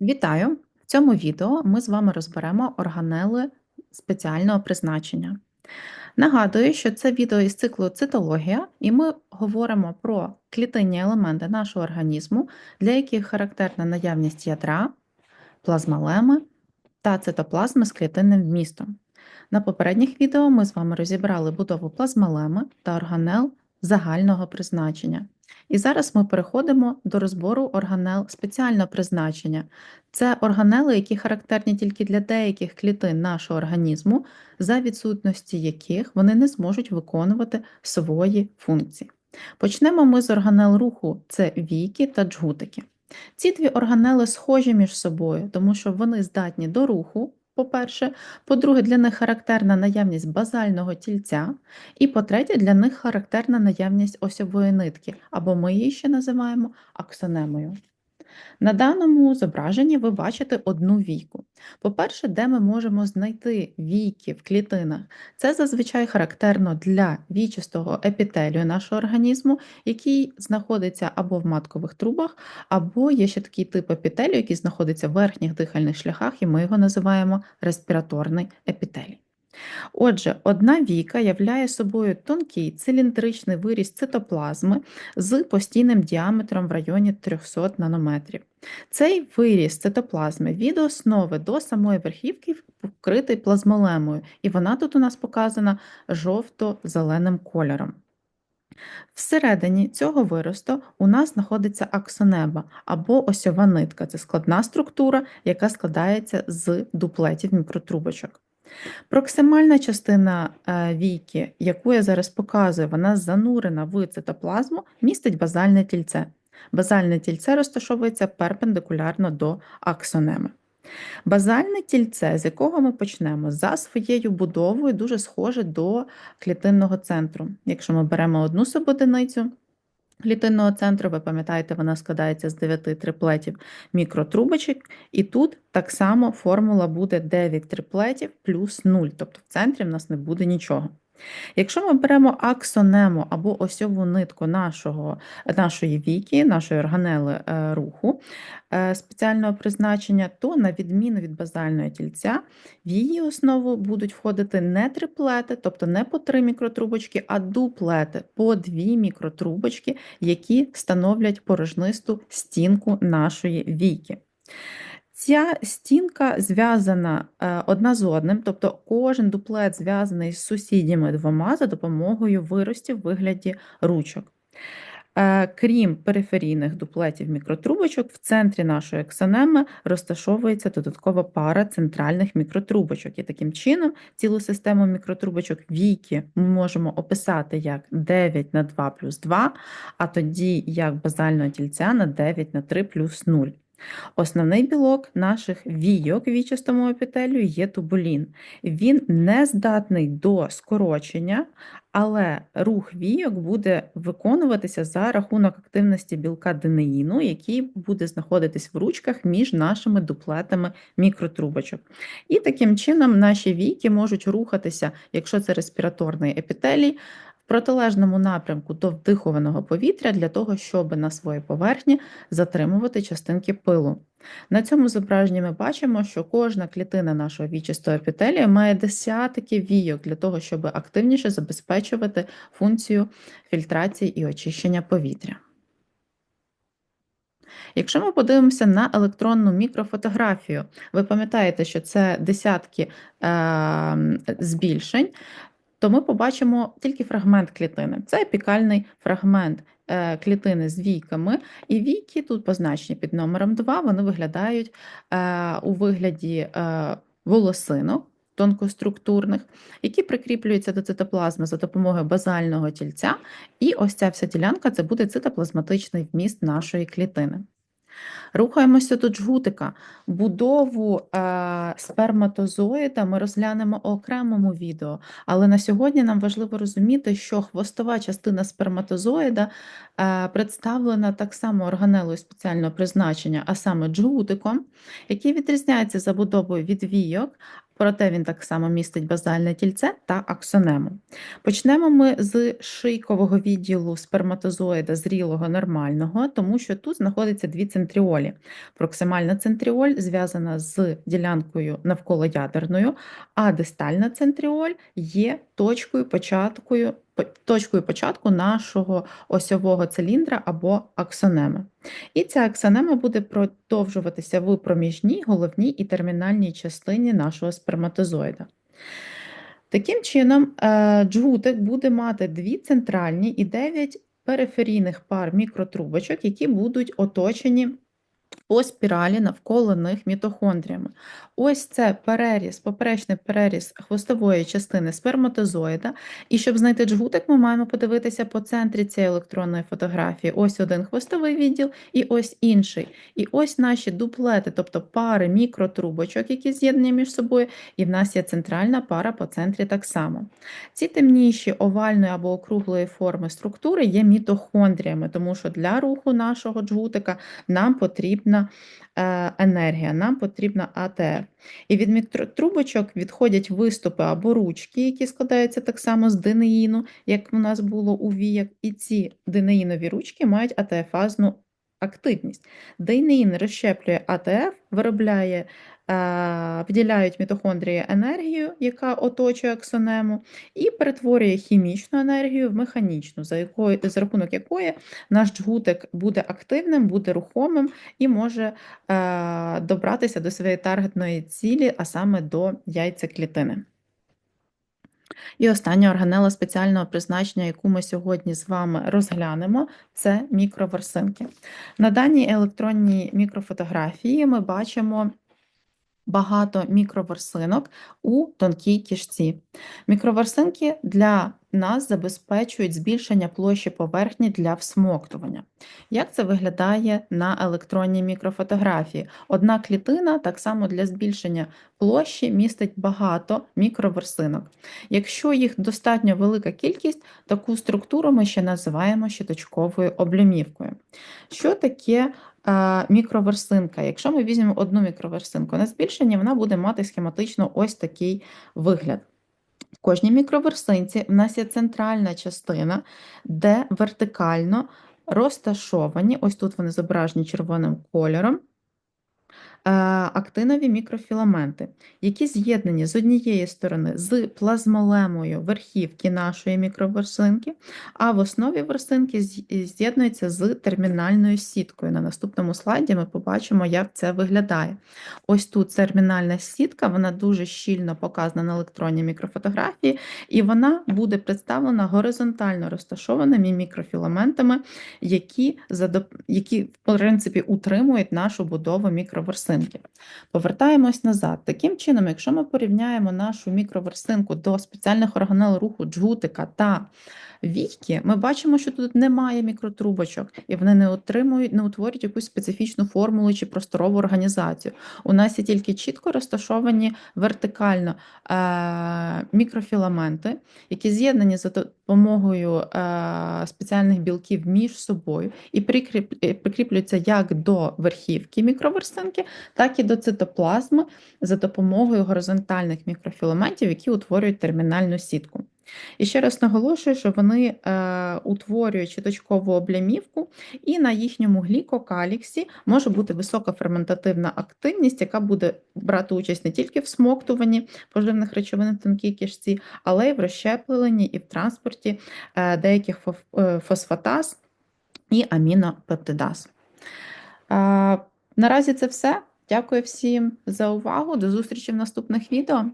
Вітаю! В цьому відео ми з вами розберемо органели спеціального призначення. Нагадую, що це відео із циклу цитологія, і ми говоримо про клітинні елементи нашого організму, для яких характерна наявність ядра, плазмалеми та цитоплазми з клітинним вмістом. На попередніх відео ми з вами розібрали будову плазмалеми та органел загального призначення. І зараз ми переходимо до розбору органел спеціального призначення. Це органели, які характерні тільки для деяких клітин нашого організму, за відсутності яких вони не зможуть виконувати свої функції. Почнемо ми з органел руху це віки та джгутики. Ці дві органели схожі між собою, тому що вони здатні до руху, по-перше, по-друге, для них характерна наявність базального тільця, і по-третє, для них характерна наявність осьової нитки, або ми її ще називаємо аксонемою. На даному зображенні ви бачите одну війку. По-перше, де ми можемо знайти війки в клітинах, це зазвичай характерно для вічистого епітелію нашого організму, який знаходиться або в маткових трубах, або є ще такий тип епітелію, який знаходиться в верхніх дихальних шляхах, і ми його називаємо респіраторний епітелій. Отже, одна віка являє собою тонкий циліндричний виріс цитоплазми з постійним діаметром в районі 300 нанометрів. Цей виріс цитоплазми від основи до самої верхівки вкритий плазмолемою, і вона тут у нас показана жовто-зеленим кольором. Всередині цього виросту у нас знаходиться аксонеба або осьова нитка це складна структура, яка складається з дуплетів мікротрубочок. Проксимальна частина е, війки, яку я зараз показую, вона занурена в цитоплазму, містить базальне тільце. Базальне тільце розташовується перпендикулярно до аксонеми. Базальне тільце, з якого ми почнемо, за своєю будовою дуже схоже до клітинного центру. Якщо ми беремо одну субодиницю, клітинного центру, ви пам'ятаєте, вона складається з 9 триплетів мікротрубочок, і тут так само формула буде 9 триплетів плюс 0, тобто в центрі в нас не буде нічого. Якщо ми беремо аксонему або осьову нитку нашого, нашої віки, нашої органели е, руху е, спеціального призначення, то на відміну від базального тільця, в її основу будуть входити не триплети, тобто не по три мікротрубочки, а дуплети по дві мікротрубочки, які становлять порожнисту стінку нашої віки. Ця стінка зв'язана е, одна з одним, тобто кожен дуплет зв'язаний з сусідніми двома за допомогою виростів в вигляді ручок. Е, крім периферійних дуплетів мікротрубочок, в центрі нашої ексонеми розташовується додаткова пара центральних мікротрубочок. І таким чином цілу систему мікротрубочок віки ми можемо описати як 9 на 2 плюс 2, а тоді як базального тільця на 9 на 3 плюс 0. Основний білок наших війок вічастому епітелію є тубулін. Він не здатний до скорочення, але рух війок буде виконуватися за рахунок активності білка денеїну, який буде знаходитись в ручках між нашими дуплетами мікротрубочок. І таким чином наші війки можуть рухатися, якщо це респіраторний епітелій, протилежному напрямку до вдихуваного повітря для того, щоб на своїй поверхні затримувати частинки пилу. На цьому зображенні ми бачимо, що кожна клітина нашого вічистого епітелія має десятки війок для того, щоб активніше забезпечувати функцію фільтрації і очищення повітря. Якщо ми подивимося на електронну мікрофотографію, ви пам'ятаєте, що це десятки е, збільшень, то ми побачимо тільки фрагмент клітини. Це епікальний фрагмент е, клітини з війками, і війки тут позначені під номером 2, вони виглядають е, у вигляді е, волосинок тонкоструктурних, які прикріплюються до цитоплазми за допомогою базального тільця, і ось ця вся ділянка це буде цитоплазматичний вміст нашої клітини. Рухаємося до джгутика. Будову е, сперматозоїда ми розглянемо у окремому відео, але на сьогодні нам важливо розуміти, що хвостова частина сперматозоїда е, представлена так само органелою спеціального призначення, а саме джгутиком, який відрізняється забудовою від війок, проте він так само містить базальне тільце та аксонему. Почнемо ми з шийкового відділу сперматозоїда зрілого нормального, тому що тут знаходиться дві центріолі. Проксимальна центріоль зв'язана з ділянкою навколо ядерною, а дистальна центріоль є точкою початкою, точкою початку нашого осьового циліндра або аксонеми. І ця аксонема буде продовжуватися в проміжній, головній і термінальній частині нашого сперматозоїда. Таким чином, е, джгутик буде мати дві центральні і дев'ять периферійних пар мікротрубочок, які будуть оточені по спіралі навколо них мітохондріями. Ось це переріз, поперечний переріз хвостової частини сперматозоїда. І щоб знайти джгутик, ми маємо подивитися по центрі цієї електронної фотографії. Ось один хвостовий відділ і ось інший. І ось наші дуплети, тобто пари мікротрубочок, які з'єднані між собою, і в нас є центральна пара по центрі так само. Ці темніші овальної або округлої форми структури є мітохондріями, тому що для руху нашого джгутика нам потрібна потрібна е, енергія, нам потрібна АТР. І від мікротрубочок відходять виступи або ручки, які складаються так само з динеїну, як у нас було у віях, і ці динеїнові ручки мають АТФазну активність. Динеїн розщеплює АТФ, виробляє виділяють мітохондрії енергію, яка оточує аксонему, і перетворює хімічну енергію в механічну, за якою, за рахунок якої наш джгутик буде активним, буде рухомим і може е, добратися до своєї таргетної цілі, а саме до яйцеклітини. І остання органела спеціального призначення, яку ми сьогодні з вами розглянемо, це мікроверсинки. На даній електронній мікрофотографії ми бачимо багато мікроверсинок у тонкій кішці. Мікроверсинки для нас забезпечують збільшення площі поверхні для всмоктування. Як це виглядає на електронній мікрофотографії? Одна клітина, так само для збільшення площі, містить багато мікроверсинок. Якщо їх достатньо велика кількість, таку структуру ми ще називаємо щиточковою облюмівкою. Що таке мікроверсинка. Якщо ми візьмемо одну мікроверсинку на збільшення, вона буде мати схематично ось такий вигляд. В кожній мікроверсинці в нас є центральна частина, де вертикально розташовані, ось тут вони зображені червоним кольором. Е, актинові мікрофіламенти, які з'єднані з однієї сторони з плазмолемою верхівки нашої мікроверсинки, а в основі версинки з'єднуються з термінальною сіткою. На наступному слайді ми побачимо, як це виглядає. Ось тут термінальна сітка, вона дуже щільно показана на електронній мікрофотографії, і вона буде представлена горизонтально розташованими мікрофіламентами, які, які в принципі, утримують нашу будову мікроверсинки мікроверсинки. Повертаємось назад. Таким чином, якщо ми порівняємо нашу мікроверсинку до спеціальних органел руху джгутика та війки, ми бачимо, що тут немає мікротрубочок, і вони не отримують, не утворюють якусь специфічну формулу чи просторову організацію. У нас є тільки чітко розташовані вертикально е, мікрофіламенти, які з'єднані за допомогою е, спеціальних білків між собою і прикріплюються як до верхівки мікроверсинки, так і до цитоплазми за допомогою горизонтальних мікрофіламентів, які утворюють термінальну сітку. І ще раз наголошую, що вони е, утворюють щиточкову облямівку, і на їхньому глікокаліксі може бути висока ферментативна активність, яка буде брати участь не тільки в смоктуванні поживних речовин в тонкій кишці, але й в розщепленні і в транспорті е, деяких е, фосфатаз і амінопептидаз. Наразі це все. Дякую всім за увагу. До зустрічі в наступних відео.